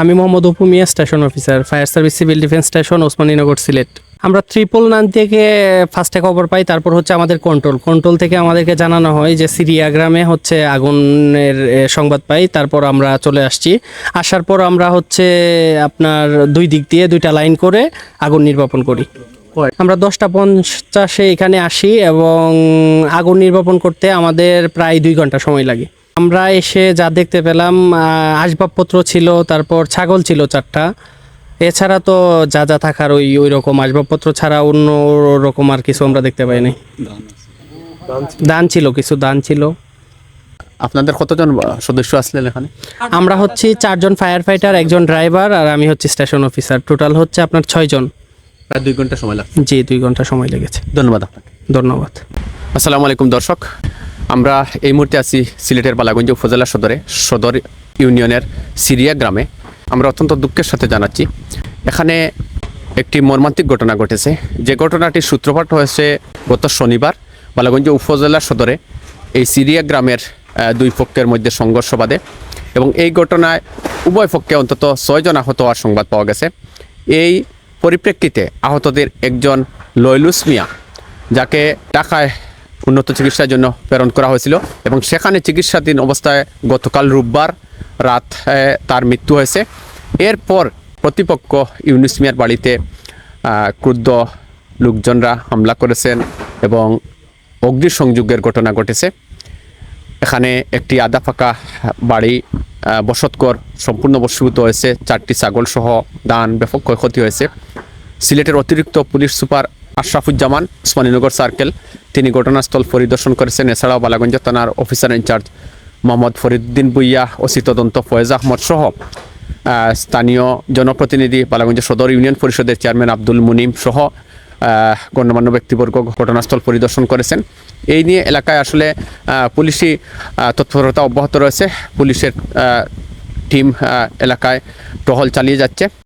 আমি Mohammad Apu Miah station officer, fire service, civil defence station Osmaninagar Sylhet. আমরা triple নান থেকে ফার্স্টে খবর পাই, তারপর হচ্ছে আমাদের কন্ট্রোল কন্ট্রোল থেকে আমাদেরকে জানানো হয় যে সিরিয়া গ্রামে হচ্ছে আগুনের সংবাদ পাই, তারপর আমরা চলে আসছি। আসার পর আমরা হচ্ছে আপনার দুই দিক দিয়ে, দুইটা লাইন করে আগুন নির্বাপন করি। আমরা দশটা পঞ্চাশে এখানে আসি এবং আগুন নির্বাপন করতে আমাদের প্রায় দুই ঘণ্টা সময় লাগে। আমরা এসে যা দেখতে পেলাম আসবাবপত্র ছিল তারপর ছাগল ছিল চারটা। এছাড়া তো যা যা থাকার ওই ওই রকম আসবাবপত্র ছাড়া অন্য রকম আর কিছু আমরা দেখতে পাইনি। দান ছিল। কিছু দান ছিল। আপনাদের কতজন সদস্য আসলেন এখানে? আমরা হচ্ছি চারজন ফায়ার ফাইটার একজন ড্রাইভার আর আমি হচ্ছি স্টেশন অফিসার টোটাল হচ্ছে আপনার ছয়জন। প্রায় দুই ঘণ্টা সময় লাগছে। জি দুই ঘণ্টা সময় লেগেছে। ধন্যবাদ আপনাকে। ধন্যবাদ। আসসালামু আলাইকুম দর্শক। আমরা এই মুহূর্তে আছি সিলেটের বালাগঞ্জ উপজেলা সদরে, সদর ইউনিয়নের সিরিয়া গ্রামে। আমরা অত্যন্ত দুঃখের সাথে জানাচ্ছি। এখানে একটি মর্মান্তিক ঘটনা ঘটেছে। যে ঘটনাটির সূত্রপাত হয়েছে গত শনিবার বালাগঞ্জ উপজেলা সদরে। এই সিরিয়া গ্রামের দুই পক্ষের মধ্যে সংঘর্ষ বাধে এবং এই ঘটনায় উভয় পক্ষে অন্তত ছয়জন আহত হওয়ার সংবাদ পাওয়া গেছে। এই পরিপ্রেক্ষিতে আহতদের একজন লয়লুস মিয়া, যাকে ঢাকায় উন্নত চিকিৎসার জন্য প্রেরণ করা হয়েছিল এবং সেখানে চিকিৎসাধীন অবস্থায় গতকাল রোববার রাত তার মৃত্যু হয়েছে। এরপর প্রতিপক্ষ ইউনুস মিয়ার বাড়িতে ক্রুদ্ধ লোকজনরা হামলা করেছেন এবং অগ্নিসংযোগের ঘটনা ঘটেছে। এখানে একটি আদা ফাঁকা বাড়ি আহ, বসতঘর সম্পূর্ণ বসীভূত হয়েছে। চারটি ছাগল সহ দান ব্যাপক ক্ষয়ক্ষতি হয়েছে। সিলেটের অতিরিক্ত police super Ashrafuzzaman, Osmaninagar circle. তিনি ঘটনাস্থল পরিদর্শন করেছেন। এছাড়াও বালাগঞ্জ থানার officer in charge Mohammad Fariduddin Bhuiyan OC তদন্ত ফয়েজ আহমদ সহ স্থানীয় জনপ্রতিনিধি বালাগঞ্জ সদর ইউনিয়ন পরিষদের চেয়ারম্যান আব্দুল মুনিম সহ গণ্যমান্য ব্যক্তিবর্গ ঘটনাস্থল পরিদর্শন করেছেন। এই নিয়ে এলাকায় আসলে পুলিশি তৎপরতা অব্যাহত রয়েছে। পুলিশের টিম এলাকায় টহল চালিয়ে যাচ্ছে।